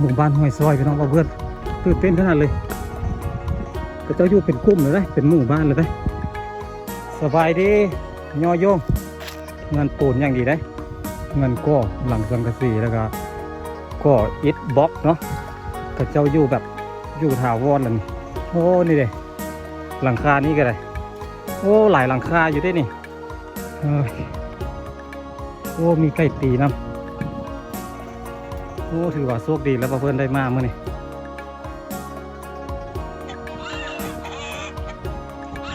หมู่บ้านห้วยซอยพี่น้องเพื่อนตื่นเต้นขนาดเลยก็เจ้าอยู่เป็นกลุ่มเลยได้เป็นหมู่บ้านเลยได้สบายดีย่อโยงเงินปูนอย่างดีได้ เงินก็หลังสังกะสีแล้วก็ก็อิฐบล็อกเนาะก็เจ้าอยู่แบบอยู่ถาวรเลยนี่โอ้นี่เลยหลังคานี่ก็ได้โอ้หลายหลังคาอยู่ได้นี่โอ้มีไก่ตีน้ำ อ้ถือว่าโชคดีแล้วเพื่อนได้มาเมื่อนี่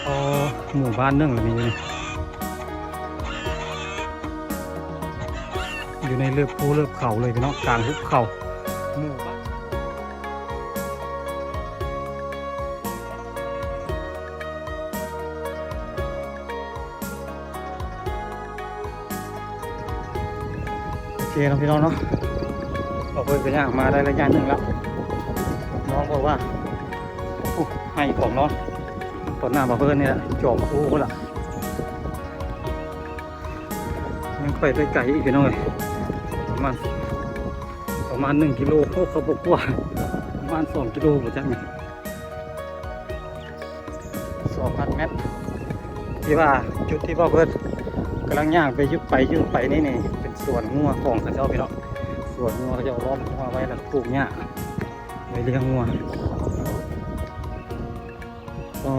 โอ้หมู่บ้านนึงเลยมีอยู่นี่อยู่ในเลือบภูเลือบเขาเลยพี่น้องกลางหุบเขาหมู่บ้านโอเคเนาะพี่น้องเนาะ เราเพิ่งไปย่างมาได้ระยะหนึ่งแล้วน้องบอกว่าให้ของน้องตอนหน้ามาเพิ่นนี่แหละจอบคู่ละยังไปได้ไกลอีกน้องเลยประมาณประมาณหนึ่งกิโลโอ้เขาบอกว่าประมาณสองกิโลกว่าจังสองพันเมตรที่ว่าจุดที่พ่อเพิ่นกำลังย่างไปยุบไปยุบไปนี่นี่เป็นสวนงัวของเขาเจ้าพี่น้อง สวนงัวเขาจะล้อมงัวไว้แล้วปลูกหญ้าไว้เลี้ยงงัวก็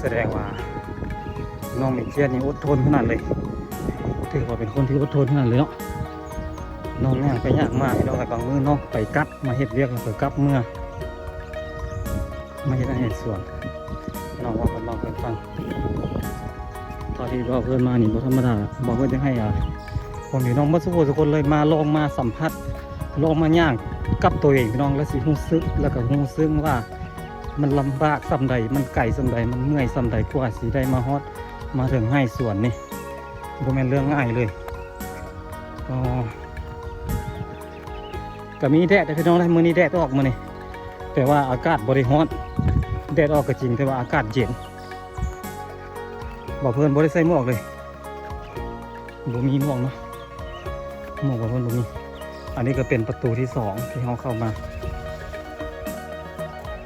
แสดงว่าน้องมิเชียนนี่อดทนขนาดเลยถือว่าเป็นคนที่อดทนขนาดเลยเนาะน้องย่างไปยางมาให้น้องไปบางมือน้องไปกลับมาเฮ็ดเรียกแล้วก็กลับเมื่อมาเฮ็ดอาหารสวนน้องว่ากันน้องเพิ่นฟังตอนที่เราเพื่อนมานี่บ่ธรรมดาบอกว่าจะให้อะ ผมพี่น้องมาสุโขทุกคนเลยมาลองมาสัมผัสลองมาย่างกับตัวเองพี่น้องแล้วสิรู้สึกแล้วก็รู้ซึ้งว่า มันลำบากสำใดมันไก่สำใดมันเมื่อยสำใดกว่าสีได้มาฮอดมาถึงให้สวนนี่บ่แม่นเรื่องง่ายเลยก็ก็มีแดดพี่น้องได้มื้อนี้แดดออกมื้อนี้แต่ว่าอากาศบริร้อนแดดออกก็จริงแต่ว่าอากาศเย็นบอกเพื่อนบ่ได้ใส่หมวกเลยบ่มีหมวกเนาะ หมวกบอกเพื่อนบ่มีอันนี้ก็เป็นประตูที่สองที่เขาเข้ามา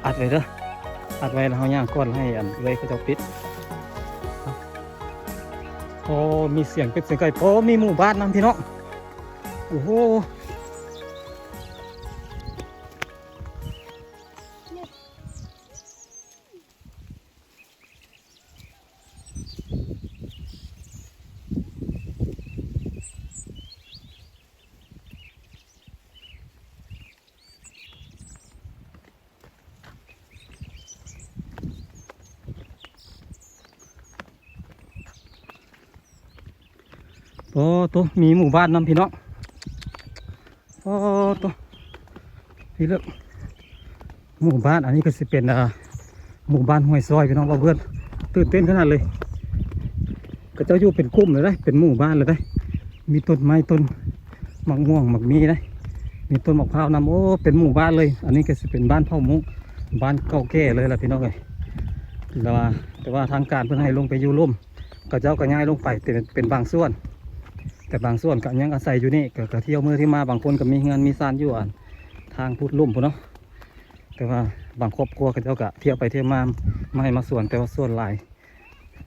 อัดไว้เด้ออัดไว้แล้วเขาย่างก้อนให้อันเลยเขาจะปิดโอ้มีเสียงเป็ดเสียงไก่โอ้มีหมู่บ้านนํพี่น้องโอ้โห มีหมู่บ้านนํพี่น้องโอ้ตัวพี่เลือกหมู่บ้านอันนี้ก็สิเป็นหมู่บ้านห้วยซอยพี่น้องว่าเพื่อนตื่นเต้นขนาดเลย ก็เจ้าอยู่เป็นกลุ่มเลยได้เป็นหมู่บ้านเลยได้ มีต้นไม้ต้นมะม่วงมะมีได้มีต้นมะพร้าวนำโอ้เป็นหมู่บ้านเลย อันนี้ก็สิเป็นบ้านเผ่ามุกบ้านเก่าแก่เลยล่ะพี่น้องเลยแต่ว่าแต่ว่าทางการเพิ่นให้ลงไปอยู่ร่มก็เจ้าก็ย้ายลงไปเป็นเป็นบางส่วน แต่บางส่วนก็ยังอาศัยอยู่นี่ก็ก็เที่ยวมือที่มาบางคนก็มีเงินมีซานอยู่อะทางพุทธลุ่มพุ่นเนาะแต่ว่าบางครอบครัวก็เจ้าก็เที่ยวไปเที่ยวมาไม่มาส่วนแต่ว่าส่วนหลาย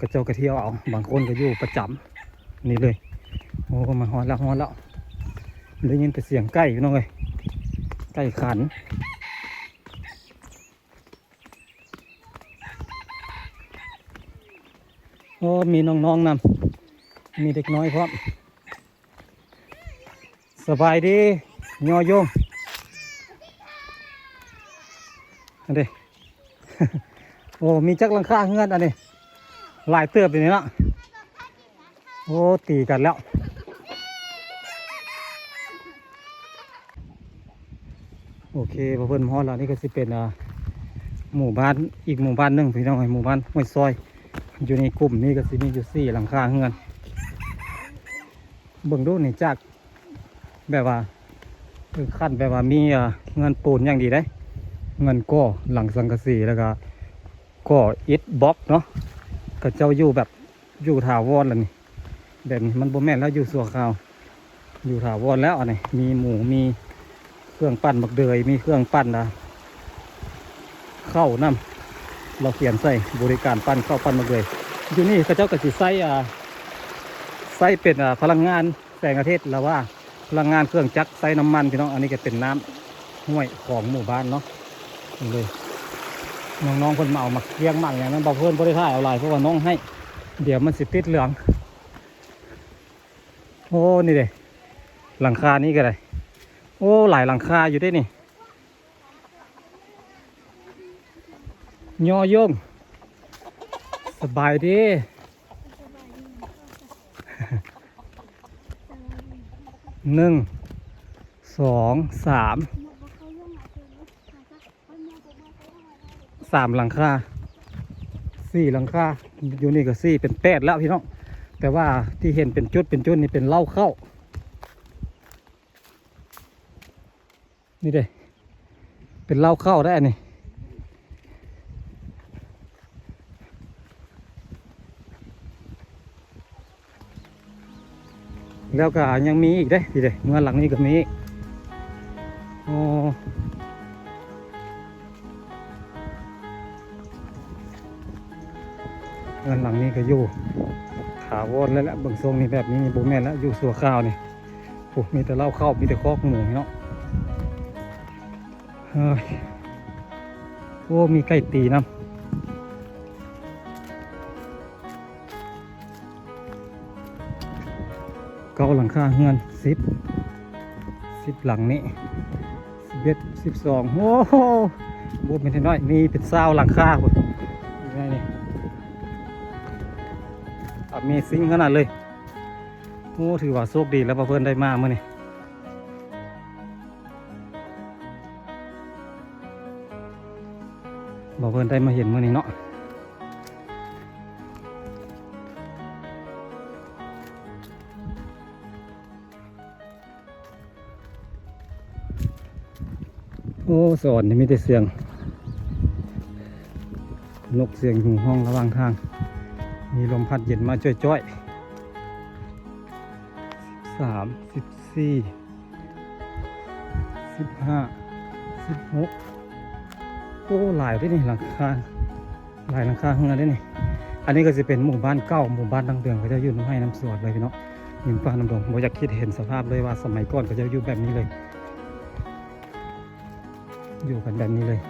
ก็เจ้าก็เที่ยวเอาบางคนก็อยู่ประจำนี่เลยโอ้มาฮอนแล้วฮอนแล้วได้ยินแต่เสียงไก่พี่น้องเลยไก่ขันโอ้มีน้องๆนำมีเด็กน้อยพร้อม สบายดียอโยมอันนี้โอ้มีจักรลังคาเฮือนอันนี้หลายเติบอยู่นี่เนาะโอ้ตีกันแล้วโอเคพอเพิ่อนฮอดแล้วนี่ก็สิเป็นหมู่บ้านอีกหมู่บ้านหนึ่งพี่น้องหมู่บ้านห้วยซอย อยู่ในกลุ่มนี้ก็สิมีอยู่สี่หลังคาเฮือนเบิ่งดูนี่จาก แบบว่าคือขั้นแบบว่ามีเงินปูนอย่างดีได้ เงินก่อหลังสังกะสีแล้วก็ก่ออิฐบล็อกเนาะก็เจ้าอยู่แบบอยู่ถาวรแล้วนี่แบบนี้มันบ่แม่นแล้วอยู่สัวคราวอยู่ถาวรแล้วอันนี้มีหมูมีเครื่องปั้นบักเดยมีเครื่องปั้นนะเข้าน้ำเราเขียนใส่บริการปั้นเข้าปั้นบักเดยอยู่นี่เขาเจ้าก็สิใส่อ่าใส่เป็นอ่าพลังงานแสงอาทิตย์แล้วว่า พลังงานเครื่องจักรใส่น้ำมันพี่น้อง อันนี้ก็เป็นน้ำห้วยของหมู่บ้านเนาะนี่เลยน้องๆคนมาเอามาเลี้ยงมั่งอย่างนั้นบอกเพื่อนบริท่าเอาลายเพราะว่าน้องให้ เดี๋ยวมันสิติดเหลือง โอ้นี่เลยหลังคานี่ก็ได้โอ้หลายหลังคาอยู่ได้นี่ยอโยงสบายดี หนึ่งสองสามสามหลังคาสี่หลังคาอยู่นี่ก็สี่เป็นแปดแล้วพี่น้องแต่ว่าที่เห็นเป็นจุดเป็นจุดนี่เป็นเล่าเข้า นี่เด้เป็นเล้าเข้าได้อัน แล้วก็ยังมีอีกเด้พี่เด้เมื่อหลังนี้ก็มีโอ้เงินหลังนี้ก็อยู่ถาวรแล้วแหละบิ่งทรงนี่แบบนี้นี่บุแม่นแล้วอยู่สัวข้าวนี่โอ้มีแต่เล้าเข้ามีแต่คอกหมูเนาะเฮ้ยโอ้มีไก่ตีน้ำ เก้าหลังคาเงินสิบสิบหลังนี้สิบเอ็ดสิบสองโอ้โหบวมเป็นน้อยมีเป็นเศร้าหลังคาคุณยังไงนี่อเมซิงขนาดเลยโอ้ถือว่าโชคดีแล้วเพื่อนได้มาเมื่อนี่บอกเพื่อนได้มาเห็นเมื่อนี้เนาะ โอ้สอนนี่มีแต่เสียง นกเสียงหูห้องระหว่างทาง มีลมพัดเย็นมาจ้อยๆสามสิบสี่สิบห้าสิบหกโอ้หลายด้วยนี่หลังคาหลายหลังคาเฮือนด้วยนี่อันนี้ก็จะเป็นหมู่บ้านเก่าหมู่บ้านดังเดิมเขาจะอยู่น้ำให้น้ำสวดเลยพี่น้องยินฟ้าน้ำดงผมอยากคิดเห็นสภาพเลยว่าสมัยก่อนเขาจะอยู่แบบนี้เลย อยู่กันแบบนี้เลย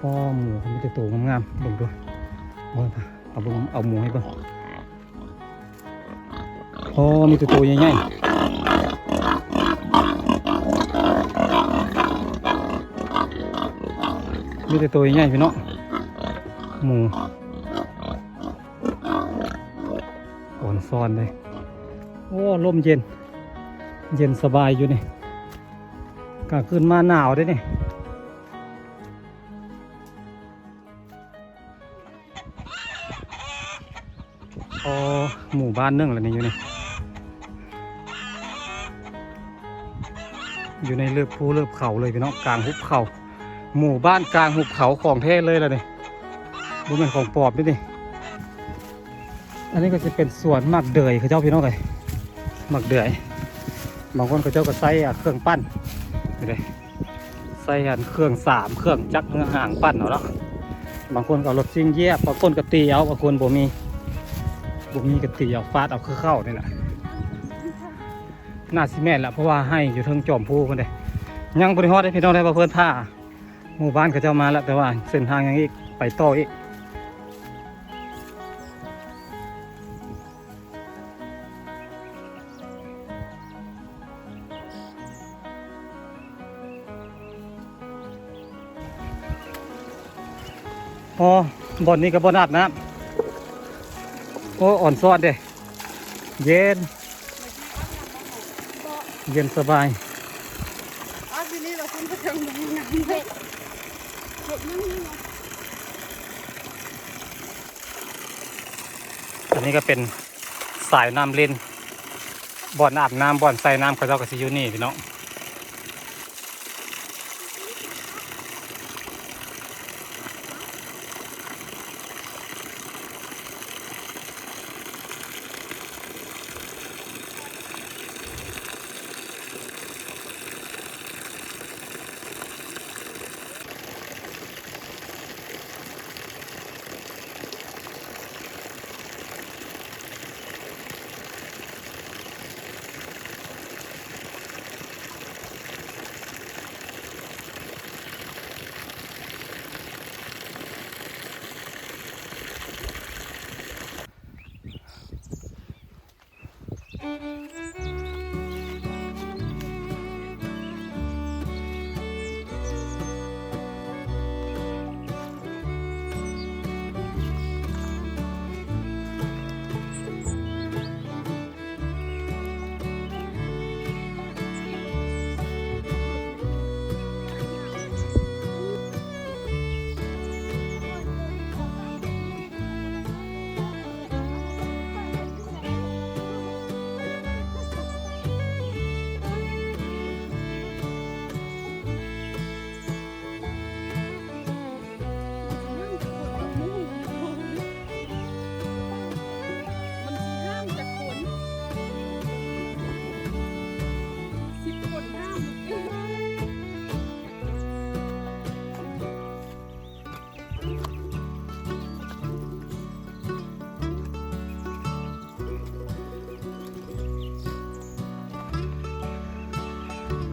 พ่อหมูเขามีแต่ตัวงามๆเบิ่งดูเอาเอาเบิ่งเอาหมูให้บงพ่อมีต่ตัวใหญ่ๆมีแต่ตัวใหญ่ๆพี่เนาะหมูอ่อนซอนเลยโอ้ลมเย็น เย็นสบายอยู่นี่กลางคืนมาหนาวด้วยนี่ หมู่บ้านนึ่งแล้วนี่อยู่นี่อยู่ในเลือบภูเลือบเขาเลยพี่เนาะกลางหุบเขาหมู่บ้านกลางหุบเขาของแท้เลยล่ะนี่บุเป็นของปลอบด้วยนี่อันนี้ก็จะเป็นสวนหมักเดือยเขาเจ้าพี่น้องเลยหมักเดือยบางคนเขาเจ้าก็ใส่เครื่องปั้นนี่เลยใส่อันเครื่องสามเครื่องจักรเงือห่างปั้นเอาเนาะบางคนก็รถซิ่งเยียบบางคนก็ตีเอาบางคนบ่มี บ่มีก็ตีเอาฟาดเอาคือเข้านี่แหละน่าสิแม่นละเพราะว่าให้อยู่เทิงจอมพูคนเดยังบริฮอดได้พี่น้องได้บ่เพื่อนท่าหมู่บ้านเขาจ้ามาแล้วแต่ว่าเส้นทางยังอีกไปต่ออีกอ๋อบอนนี้กับบอนอาบน้ำ โอ้อ่อนซอดเด้เย็น เย็นสบายอ๋อทีนี้เราคุณก็จะมีน้ำเห็ดเห็ดนั่งนี่อันนี้ก็เป็นสายน้ำเล่นบ่อนอาบน้ำบ่อนใส่น้ำเขาเจ้าก็สิอยู่นี่พี่น้อง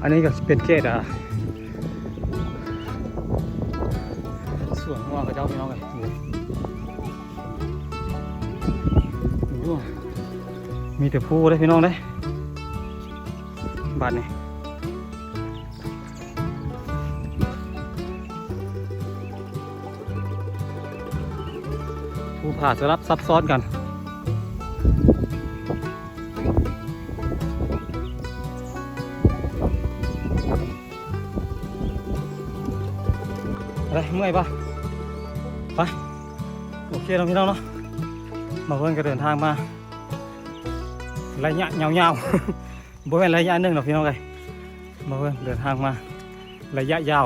นนี้ก็เป็นเขตอะส่วนว่าเขาเจ้าพี่น้องกันดูดูมีแต่ผู้เลยพี่น้องเลยบ้านนี้ผู้ผ่าสลับซับซ้อนกัน เมื่อยปะไปโอเคเราะพี่น้องเนาะมาเพื่อนก็เดินทางมาระยะยาวๆบ่เป็นระยะหนึ่งหรอกพี่น้องเลยมาเพื่อนเดินทางมาระยะยาว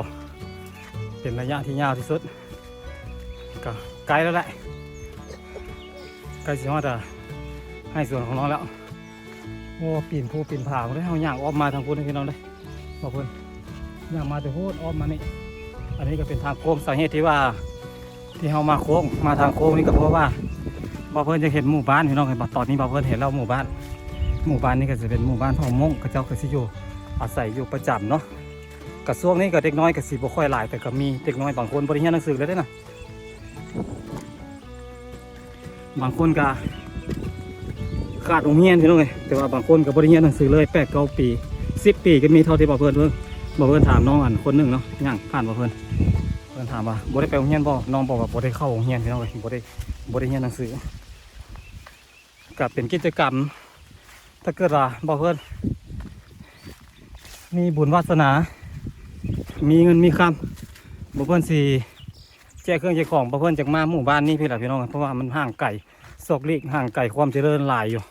เป็นระยะที่ยาวที่สุดก็ไกลแล้วแหละใกล้สิว่าจะให้ส่วนของน้องแล้วโอ้ปีนภูปีนผาผมได้เอาอย่างออกมาทางพุ้นให้พี่น้องเลยมาเพื่อนอย่างมาแต่พูดออกมานี่ อันนี้ก็เป็นทางโค้งสาเหตุที่ว่า ที่เรามาโค้งมาทางโค้งนี่ก็เพราะว่าบ่าวเพิ่นจะเห็นหมู่บ้านพี่น้องเห็นบ่ตอนนี้บ่าวเพิ่นเห็นแล้วหมู่บ้าน หมู่บ้านนี้ก็จะเป็นหมู่บ้านพ่อมงก็เจ้าก็สิอยู่อาศัยอยู่ประจำเนาะกระทรวงนี้ก็เด็กน้อยก็สิบ่ค่อยหลายแต่ก็มีเด็กน้อยบางคนบ่ได้เรียนหนังสือเลยเด้นะบางคนก็ขาดโรงเรียนพี่น้องเอ้ยแต่ว่าบางคนก็บ่ได้เรียนหนังสือเลย8 9ปี10ปีก็มีเท่าที่บ่าวเพิ่นเพิ่ง บอกเพื่อนถามน้องอันคนหนึ่งเนาะย่างผ่านบอกเพื่อนเพื่อนถามว่าบ่ได้ไปโรงเรียนบ่น้องบอกว่าบ่ได้เข้าโรงเรียนพี่น้องเลยบ่ได้บ่ได้เรียนหนังสือกับเป็นกิจกรรมถ้าเกิดว่าบอกเพื่อนมีบุญวาสนา มีเงินมีคำบอกเพื่อนสิแจกเครื่องแจกของบอกเพื่อนจากมาหมู่บ้านนี้พี่ล่ะพี่น้องเพราะว่ามันห่างไกลซอกลีกห่างไกลความเจริญหลายอยู่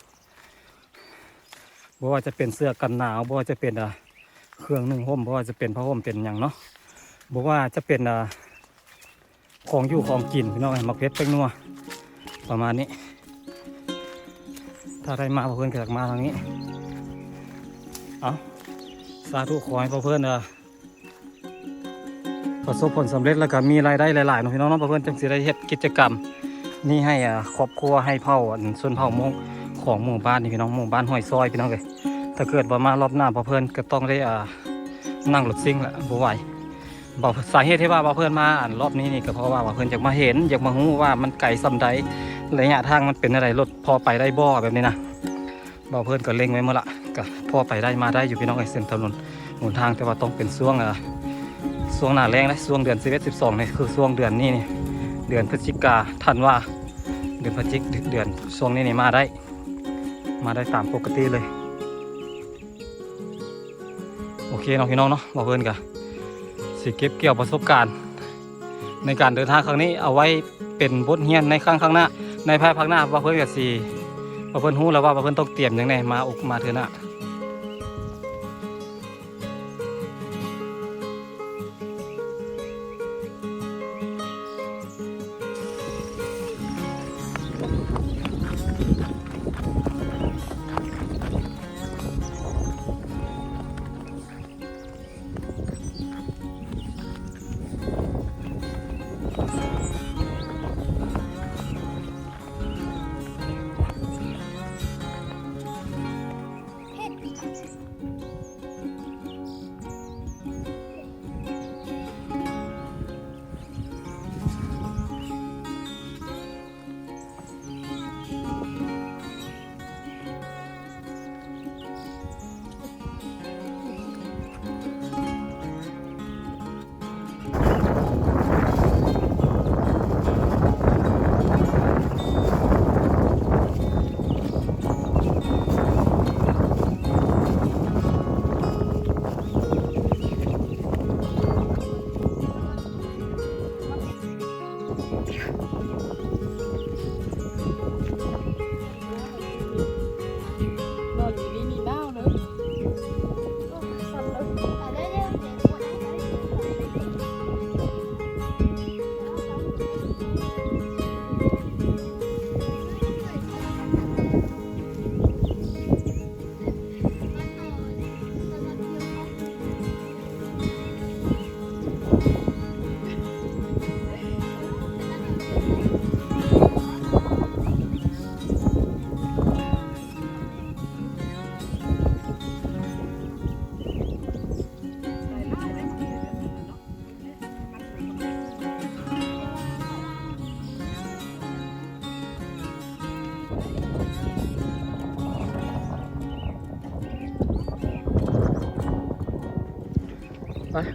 บ่ว่าจะเป็นเสื้อกันหนาวบ่ว่าจะเป็นอะ เครื่องนึ่งห่มเพราะว่าจะเป็นผ้าห่มเป็นอย่างเนาะบอกว่าจะเป็นอ่าของอยู่ของกินพี่น้องมักเพชรเป็งนัวประมาณนี้ ถ้าได้มาเพื่อนก็อยากมาทางนี้เอาสาธุขอให้เพื่อนเออประสบผลสำเร็จแล้วก็มีรายได้หลายๆเนาะพี่น้องเพื่อนจังสิได้เฮ็ดกิจกรรม นี่ให้อ่าครอบครัวให้เผ่าส่วนเผ่ามงของหมู่บ้านนี่พี่น้องหมู่บ้านห้วยซอยพี่น้องเลย ถ้าเกิดว่ามารอบหน้าบ่เพื่อนก็ต้องได้อ่านั่งรถซิ่งแหละบ่ไหวบอกสาเหตุที่ว่าบ่เพื่อนมาอันรอบนี้นี่ก็เพราะว่าบ่เพื่อนอยากมาเห็นอยากมาฮู้ว่ามันไกลส่ำใดระยะทางมันเป็นอะไรรถพอไปได้บ่แบบนี้นะบ่เพื่อนก็เล็งไว้หมดละก็พอไปได้มาได้อยู่พี่น้องไอ้เส้นถนนหนทางแต่ว่าต้องเป็นช่วงอ่าช่วงหน้าแรงนะช่วงเดือน11 12นี่คือช่วงเดือนนี้นี่เดือนพฤศจิกาธันวาเดือนพฤศจิกเดือนช่วงนี้นี่มาได้ มาได้ตามปกติเลย โอเคเน้องพี่น้องเนาะบอกเพื่อนกันสิเก็บเกี่ยวประสบการณ์ ในการเดินทางครั้งนี้เอาไว้เป็นบทเรียนในครั้งข้างหน้า ในภายภาคหน้าบอกเพื่อนกับสีว่าเพื่อนหู้แล้วว่าเพื่อนต้องเตรียมอย่างไรมาอุกมาเถอะนะ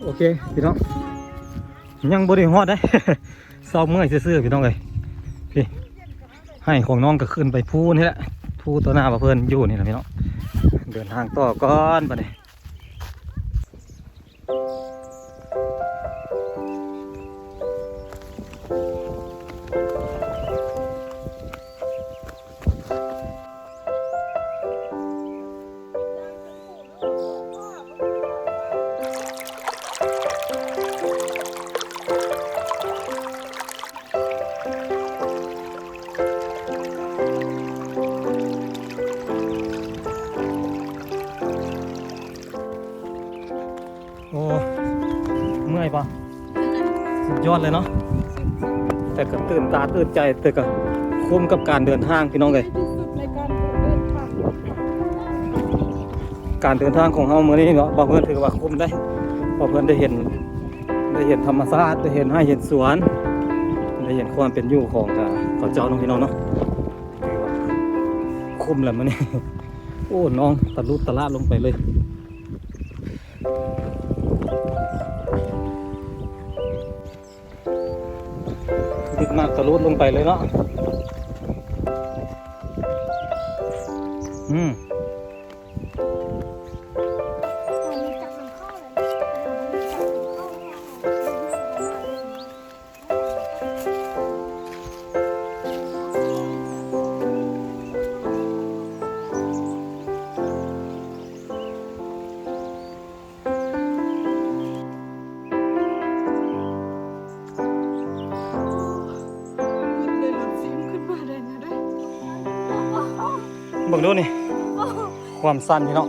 โอเคพี่น้องยังบริหอดได้ เศร้าเมื่อยซื่อๆพี่น้องเลยพี่ให้ของน้องก็ขึ้นไปพูนี่แหละพูตัวหน้าประเพื่อนอยู่นี่แหละพี่น้องเดินทางต่อก่อนไปเลย ดยอดเลยเนาะแต่ก็ตื่นตาตื่นใจแต่ก็คุ้มกับการเดินทางพี่น้องเลยการเดินทางของเฮาเมื่อนี้เนาะบ่เพื่อนถือว่าคุ้มได้บ่เพื่อนได้เห็น ได้เห็นธรรมชาติได้เห็นให้เห็นสวน ได้เห็นความเป็นอยู่ของอ่าเขาเจ้าน้องพี่น้องเนาะคุ้มแล้วมื้อนี้โอ้น้องตะลุตะละลงไปเลย ดึกมากตะลุลงไปเลยเนาะอืม ความสั้นพี่น้อง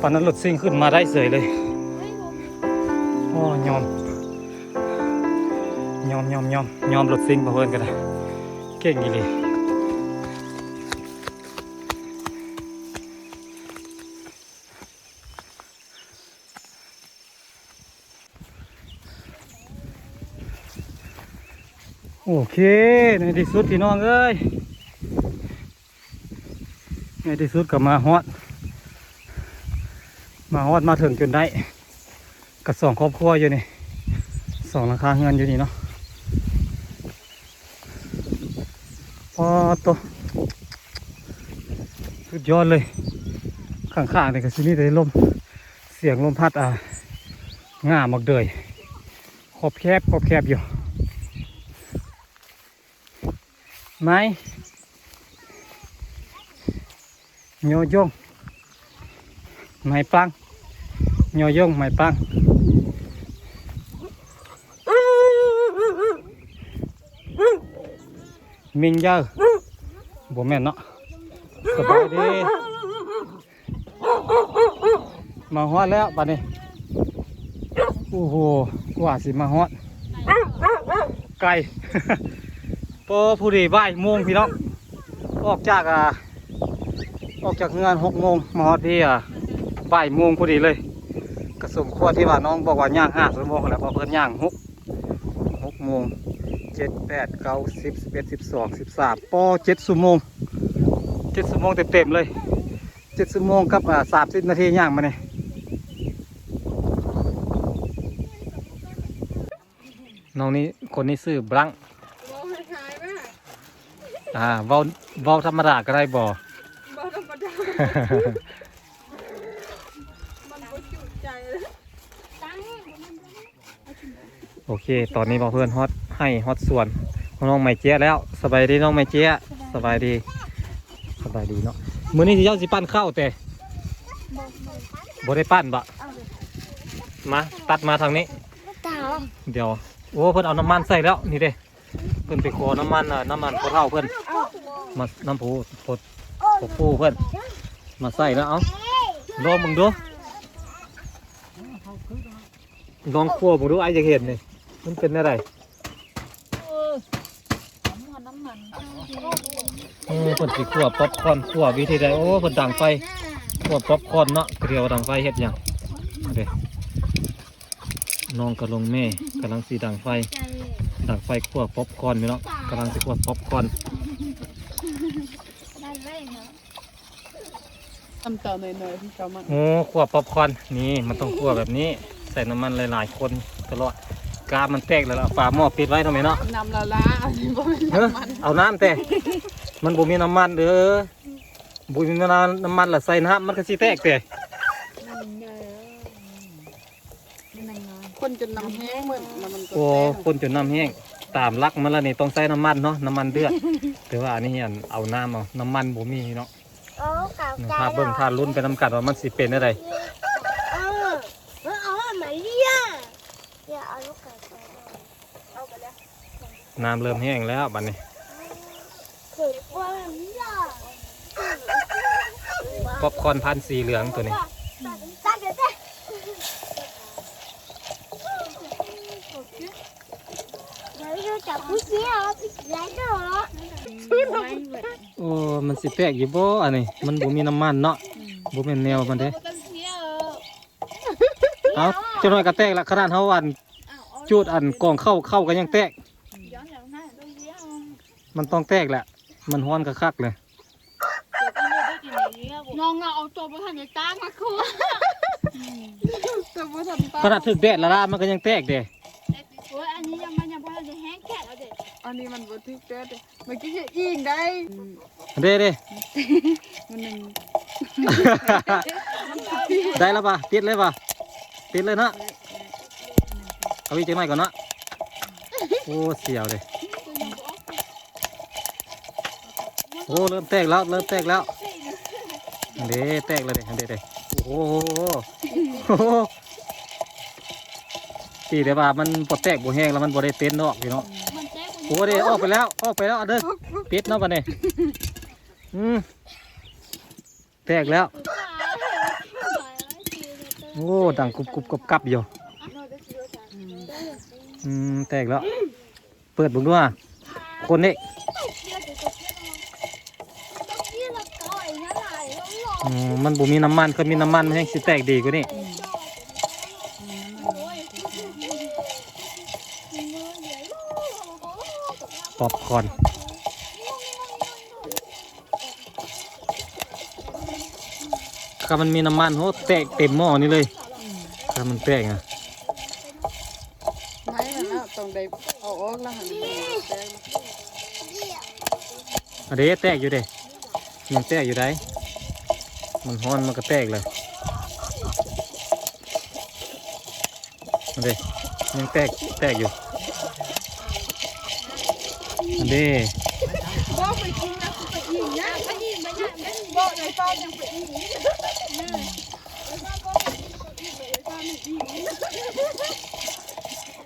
ตอนนั้นหลุดซิ่งขึ้นมาได้เสยเลย โอ้ยอมยอมยอมยอมยอมหลุดซิ่งมาเพิ่นกันนะเก่งอีหลีโอเค ในที่สุดพี่น้องเอ้ย ในที่สุดก็มาฮอด มาฮอดมาถึงจนได้กับสองครอบครัวอยู่นี่สองหลังคาเงินอยู่นี่เนาะพอตัวสุดยอดเลย ข้างๆนี่ก็สิมีแต่ลม เสียงลมพัดอะง่ามักเดยขอบแคบขอบแคบอยู่ ไหม nhô dung mày băng nhô dung mày băng mình giờ bố mẹ nó sờ bái đi mà hoa lẽ bà này ô hồ quả gì mà hoa cay พอผู้ดีบ่ายโมงพี่น้องออกจากอ่า ออกจากงานหกโมงมาฮอดที่อะบ่ายโมงพอดีเลยกระสมควรที่ว่าน้องบอกว่าย่างห้าชั่วโมงแล้วพอเพิ่นย่างหกหกโมงเจ็ดแปดเก้าสิบสิบเอ็ดสิบสองสิบสามปอเจ็ดชั่วโมงเจ็ดชั่วโมงเต็มๆเลยเจ็ดชั่วโมงกับอ่าสามสิบนาทีย่างมาเนี่ยน้องนี้คนนี้ชื่อบลังอ่าเว้าเว้าธรรมดาก็ได้บ่ โอเค ตอนนี้บอกเพื่อนฮอตให้ฮอตส่วนน้องไม้เจี๊ยแล้ว สบายดีน้องไม้เจี๊ยสบายดี สบายดีเนาะ มือนี้ที่เจ้าสิปั้นข้าวแต่บ่ได้ปั้นบะมาตัดมาทางนี้ เดี๋ยว โอ้เพิ่อนเอาน้ำมันใส่แล้วนี่เด้เพิ่อนไปขอน้ำมันน้ำมันโคเท่าเพิ่อนมาน้ำผูโพดโพดปูเพิ่อน มาใส่แล้วเอาลองมึงดูลองคั่วมึงดูไอ้จะเห็นนี่มันเป็นอะไรเออเพิ่นสิขัวป๊อปคอร์นขัววิธีใดโอ้เพิ่นดังไฟขัวป๊อปคอร์นเนาะเกลียวดังไฟเฮ็ดหยังเอาเด้น้องกับลงแม่กำลังสีดังไฟดังไฟขัวป๊อปคอร์นอยู่เนาะกำลังสิขัวป๊อปคอร์ นทำต่อหน่อยๆพี่เขามาโอ้ขัวป๊อปคอร์นนี่มันต้องขัวแบบนี้ ใส่น้ำมันหลายๆคนตลอดกามันแตกแล้วล่ะฝาหม้อปิดไว้ทำไมเนาะนำละลาอันนี้บ่เป็นเอ้อน้ำมันเอาน้ำแต่มันบ่มีน้ำมันเด้อบ่มีน้ำมันละใส่น้ำมันก็สิแตกแต่คนจนน้ำแห้งเหมือนน้ำมันก็โอ้แตกคนจนน้ำแห้งตามรักมันแล้วนี่ต้องใส่น้ำมันเนาะน้ำมันเดือดแต่ว่าอันนี้อันเอาน้ำเอาน้ำมันบ่มีเนาะ โอ้เก่าถ้าเบิ่งถ้าลุ้นไปน้ำกันว่ามันสิเป็นอะไรเออเออเอามาเรียเดี๋ยวเอาลูกไก่ไปหน่อยเอาไปแล้วน้ำเริ่มแห้งแล้วบัดนี้เกิดว่าเรียป๊อปคอร์นพันธุ์สีเหลืองตัวนี้ตาเดี๋ยวเด้เดี๋ยวเราจับผู้เชี่ยวพี่ไรเดอร์เหรอ โอ้ มันสิแตกอยู่บ่อันนี้มันบ่มีน้ำมันเนาะบ่แม่นแนวมันเด้เอาจังน้อยก็แตกละขนาดเฮาอันจูดอันกองเข้าเข้าก็ยังแตก มันต้องแตกแหละ มันฮ้อนกะคักเลยน้องเอาตัวประธานในตามาคู่ตัวประธานตาขนาดถึกแดดละละมันก็ยังแตกเด้โอ้ยอันนี้ยังมั อันนี้มันบ่ทึกเด้อเด้อเมื่อกี้จะอิงได้เด้เด้มันหนึ่งได้แล้วป่ะติดเลยป่ะติดเลยเนาะเอาอีกจังหน่อยก่อนเนาะโอ้เสียวเลยโอ้เริ่มแตกแล้วเริ่มแตกแล้วเด้แตกเลยเด้เด้เด้โอ้โหโอ้โหตีแต่ว่ามันปดแตกบ่แห้งแล้วมันบ่ได้เต้นดอกพี่เนาะมันแจ๊ก โอ้เด้ออกไปแล้วออกไปแล้วเอาเด้อปิดเนาะบัดนี้อืมแตกแล้ว โอ้ดังกรุบกรุบกับกับอยู่อืมแตกแล้ว เปิดบุ้งด้วยคนนี้มันบ่มีน้ำมันเคยมีน้ำมันมันแห้งสิแตกดีกว่านี้ ป๊อปคอร์นถ้ามันมีน้ำมันโหแตกเต็มหม้อนี่เลยถ้ามันแตกอะไม้มันแล้วต้องได้เอาออกแล้วหันไปแตกอันเด้แตกอยู่เด้ยังแตกอยู่ได้มันฮ้อนมันก็แตกเลยอันเด้ยังแตกแตกอยู่ อันเด้บ่ไปกินนะไปอิงนะไปอิงไปยังบ่ในฟ้ายังไปอิง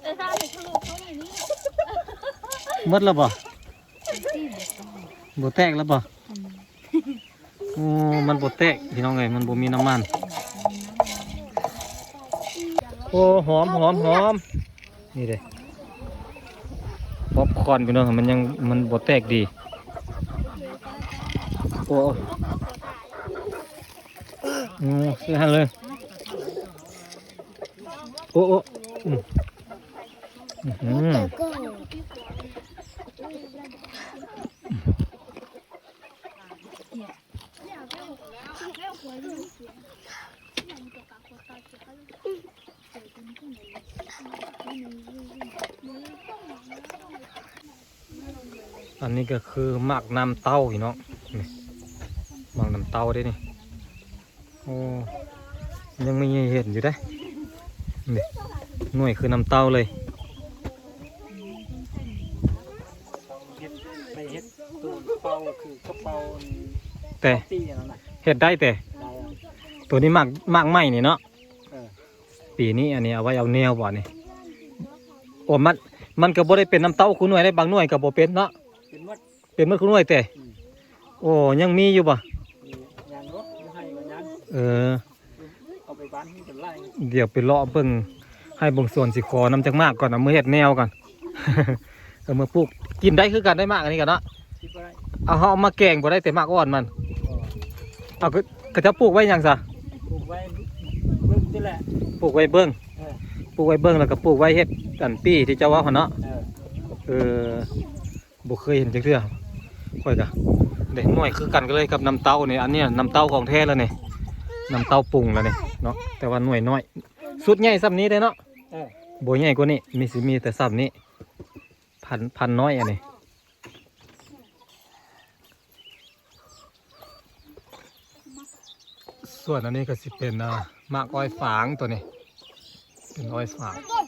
แต่ถ้าเด็กเขาเขาอย่างนี้หมดแล้วบ่บ่แตกแล้วบ่โอ้มันบ่แตกพี่น้องเอ้ยมันบ่มีน้ำมัน โอ้หอมหอมหอมนี่เด้ป๊ ก่อนพี่น้องมันยังมันบ่แตกดีโอ้อืมเสียหันเลยโอ้โอ้อืม อันนี้ก็คือหมักน้ำเต้าพี่น้องนี่หมักน้ำเต้าได้นี่โอ้ยังไม่เห็นอยู่ได้นี่หน่วยคือน้ำเต้าเลยไปเฮ็ดตัวเป่าคือกระเป๋าแต่เห็ดได้แต่ตัวนี้หมักหมักไหมนี่เนาะปีนี้อันนี้เอาไว้เอาแนวบ่นี่โอ้มันมันก็บ่ได้เป็นน้ำเต้าคุณหน่วยได้บางหน่วยก็บ่เป็นเนาะ เป็นหมดเป็นเมื่อคุณหน่วยแต่อืมโอ้ยังมีอยู่บ่มียางรถไม่ให้วันนั้นเออเอาไปบ้านที่เป็นไร่เดี๋ยวไปเลาะเบิ่งให้เบิ่งส่วนสิขอน้ำจักมากก่อนเอามือเฮ็ดแนวก่อนเออมือปลูกกินได้คือกันได้มากอันนี้กันเนาะที่ไร่เอาเฮาเอามาแกงบ่ได้แต่มากอ่อนมันก็เอาก็ก็จะปลูกไว้หยังซะปลูกไว้เบิ่งนี่แหละปลูกไว้เบิ่งเออปลูกไว้เบิ่งแล้วก็ปลูกไว้เฮ็ดอันปี้ที่เจ้าว่าหั่นเนาะเออเออบ่เคยเห็นจักเทื่อ ค่อยกะเด็กน้อยคือกันก็เลยกับน้ำเต้านี่อันเนี้ยน้ำเต้าของแท้แล้วนี่น้ำเต้าปรุงแล้วนี่เนาะแต่ว่าหน่วยน้อยสุดใหญ่ซ้ำนี้ได้เนาะเออบ่ใหญ่กว่านี้มีสิมีแต่ซ้ำนี้พันพันน้อยอันนี้ส่วนอันนี้ก็สิเป็นอ่ามากอ้อยฝางตัวนี้เป็นอ้อยฝางก็